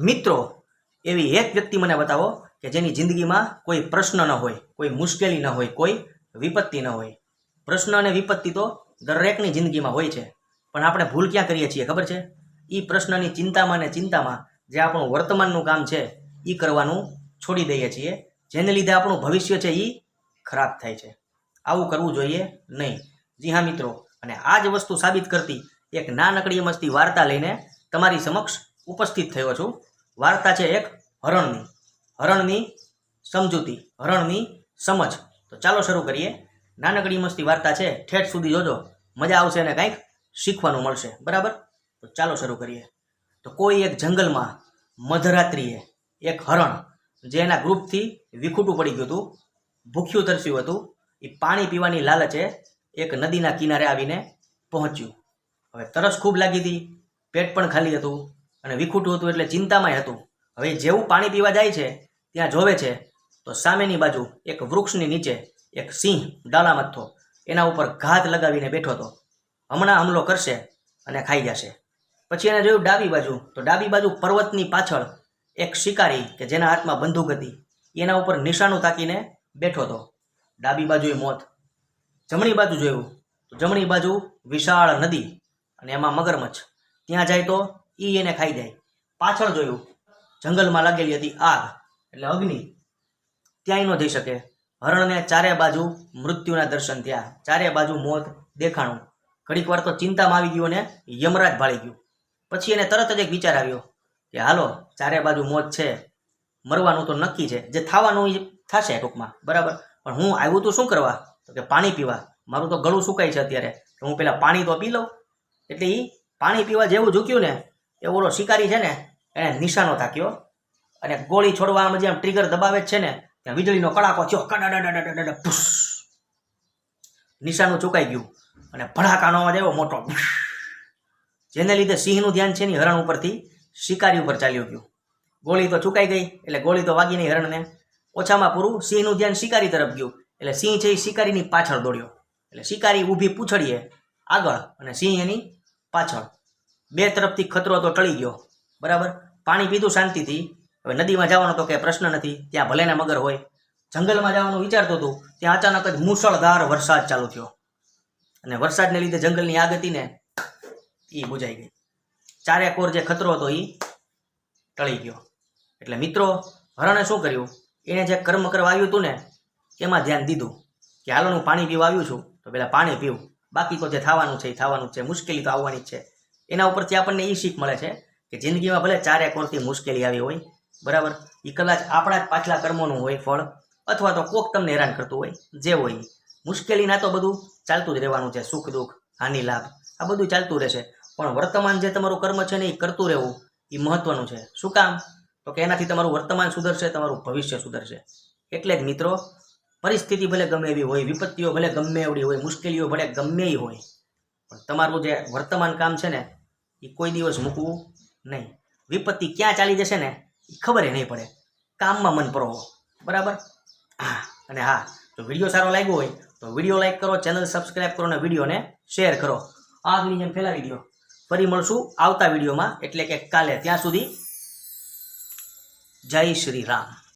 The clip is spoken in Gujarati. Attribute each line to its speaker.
Speaker 1: મિત્રો, એવી એક વ્યક્તિ મને બતાવો કે જેની જિંદગીમાં કોઈ પ્રશ્ન ન હોય, કોઈ મુશ્કેલી ન હોય, કોઈ વિપત્તિ ન હોય. પ્રશ્ન અને વિપત્તિ તો દરેકની જિંદગીમાં હોય છે. પણ આપણે ભૂલ ક્યાં કરીએ છીએ, ખબર છે? એ પ્રશ્નની ચિંતામાં ને ચિંતામાં જે આપણું વર્તમાનનું કામ છે એ કરવાનું છોડી દઈએ છીએ. જેને લીધે આપણું ભવિષ્ય છે એ ખરાબ થાય છે. આવું કરવું જોઈએ નહીં. જી હા, મિત્રો. અને આ જ વસ્તુ સાબિત કરતી એક નાનકડી મસ્તી વાર્તા લઈને તમારી સમક્ષ ઉપસ્થિત થયો છું. વાર્તા છે એક હરણની. હરણની સમજૂતી, હરણની સમજ. તો ચાલો શરૂ કરીએ. નાનકડી મસ્તી વાર્તા છે. ઠેઠ સુધી જોજો. મજા આવશે અને કંઈક શીખવાનું મળશે. બરાબર? તો ચાલો શરૂ કરીએ. તો કોઈ એક જંગલમાં મધરાત્રિએ એક હરણ જે એના ગ્રુપથી વિખૂટું પડી ગયું હતું, ભૂખ્યું તરસ્યું હતું, એ પાણી પીવાની લાલચે એક નદીના કિનારે આવીને પહોંચ્યું. હવે તરસ ખૂબ લાગી હતી. પેટ પણ ખાલી હતું. અને વિખૂટું હતું એટલે ચિંતામાં હતું. હવે જેવું પાણી પીવા જાય છે, ત્યાં જોવે છે, તો સામેની બાજુ એક વૃક્ષની નીચે એક સિંહ ડાલા એના ઉપર ઘાત લગાવીને બેઠો હતો. હમણાં હુમલો કરશે અને ખાઈ જશે. પછી એને જોયું ડાબી બાજુ, તો ડાબી બાજુ પર્વતની પાછળ એક શિકારી કે જેના હાથમાં બંદૂક હતી, એના ઉપર નિશાનું તાકીને બેઠો હતો. ડાબી બાજુએ મોત. જમણી બાજુ જોયું, તો જમણી બાજુ વિશાળ નદી અને એમાં મગરમચ્છ. ત્યાં જાય તો ઈ એને ખાઈ જાય. પાછળ જોયું, જંગલમાં લાગેલી હતી આગ, એટલે અગ્નિ. ત્યાંય ન જઈ શકે. હરણને ચારે બાજુ મૃત્યુના દર્શન થયા. ચારે બાજુ મોત દેખાણું. ઘડીક વાર તો ચિંતામાં આવી ગયું અને યમરાજ ભાળી ગયું. પછી એને તરત જ એક વિચાર આવ્યો કે હાલો, ચારે બાજુ મોત છે. મરવાનું તો નક્કી છે. જે થવાનું એ થશે ટૂંકમાં. બરાબર? પણ હું આવ્યું તો શું કરવા? તો કે પાણી પીવા. મારું તો ગળું સુકાય છે અત્યારે. હું પેલા પાણી તો પી લઉં. એટલે એ પાણી પીવા જેવું ઝૂક્યું ને એ ઓલો શિકારી છે ને એણે નિશાનો તાક્યો અને ગોળી છોડવામાં જેમ ટ્રિગર દબાવે છે ને, ત્યાં વીજળીનો કડાકો થયો કડાડાડાડાડાડા ભૂસ નિશાનું ચૂકાઈ ગયું અને ભડાકાનો અવાજ આવ્યો મોટો જેને લીધે સિંહનું ધ્યાન છે ને હરણ ઉપરથી શિકારી ઉપર ચાલ્યું ગયું. ગોળી તો ચૂકાઈ ગઈ, એટલે ગોળી તો વાગી નહીં હરણને. ઓછામાં પૂરું, સિંહનું ધ્યાન શિકારી તરફ ગયું, એટલે સિંહ છે એ શિકારીની પાછળ દોડ્યો. એટલે શિકારી ઊભી પૂછડીએ આગળ અને સિંહ એની પાછળ. બે તરફથી ખતરો તો ટળી ગયો, બરાબર? પાણી પીધું શાંતિથી. હવે નદીમાં જવાનો તો કંઈ પ્રશ્ન નથી, ત્યાં ભલેના મગર હોય. જંગલમાં જવાનું વિચારતો હતું, ત્યાં અચાનક જ મુશળધાર વરસાદ ચાલુ થયો. અને વરસાદને લીધે જંગલની આગ હતી ને એ બુજાઈ ગઈ. ચારે કોર જે ખતરો હતો એ ટળી ગયો. એટલે મિત્રો, હરણે શું કર્યું? એણે જે કર્મ કરવા આવ્યું હતું ને, એમાં ધ્યાન દીધું કે હાલો હું પાણી પીવા આવ્યું છું, તો પેલા પાણી પીવું. બાકી તો જે થવાનું છે એ થવાનું છે, મુશ્કેલી તો આવવાની જ છે. એના ઉપરથી આપણને એ શીખ મળે છે કે જિંદગીમાં ભલે ચારે કોરથી મુશ્કેલી આવી હોય, બરાબર? એ કદાચ આપણા જ પાછલા કર્મોનું હોય ફળ, અથવા તો કોક તમને હેરાન કરતું હોય, જે હોય. મુશ્કેલીના તો બધું ચાલતું જ રહેવાનું છે, સુખ, દુઃખ, હાનિ, લાભ, આ બધું ચાલતું રહેશે પણ વર્તમાન જે તમારું કર્મ છે ને એ કરતું રહેવું એ મહત્વનું છે. શું કામ? તો કે એનાથી તમારું વર્તમાન સુધરશે, તમારું ભવિષ્ય સુધરશે. એટલે જ મિત્રો, પરિસ્થિતિ ભલે ગમે એવી હોય, વિપત્તિઓ ભલે ગમે એવડી હોય, મુશ્કેલીઓ ભલે ગમે એ હોય, પણ તમારું જે વર્તમાન કામ છે ને એ કોઈ દિવસ મૂકવું નહીં. વિપત્તિ ક્યાં ચાલી જશે ને ખબર નહીં પડે. કામમાં મન પરોવો. બરાબર? હા, અને હા, જો વીડિયો સારો લાગ્યો હોય, તો વીડિયો લાઇક કરો, ચેનલ સબસ્ક્રાઈબ કરો અને વિડીયોને શેર કરો. આગની જેમ ફેલાવી દો ફરી મળશું આવતા વિડીયોમાં. એટલે કે કાલે. ત્યાં સુધી જય શ્રી રામ.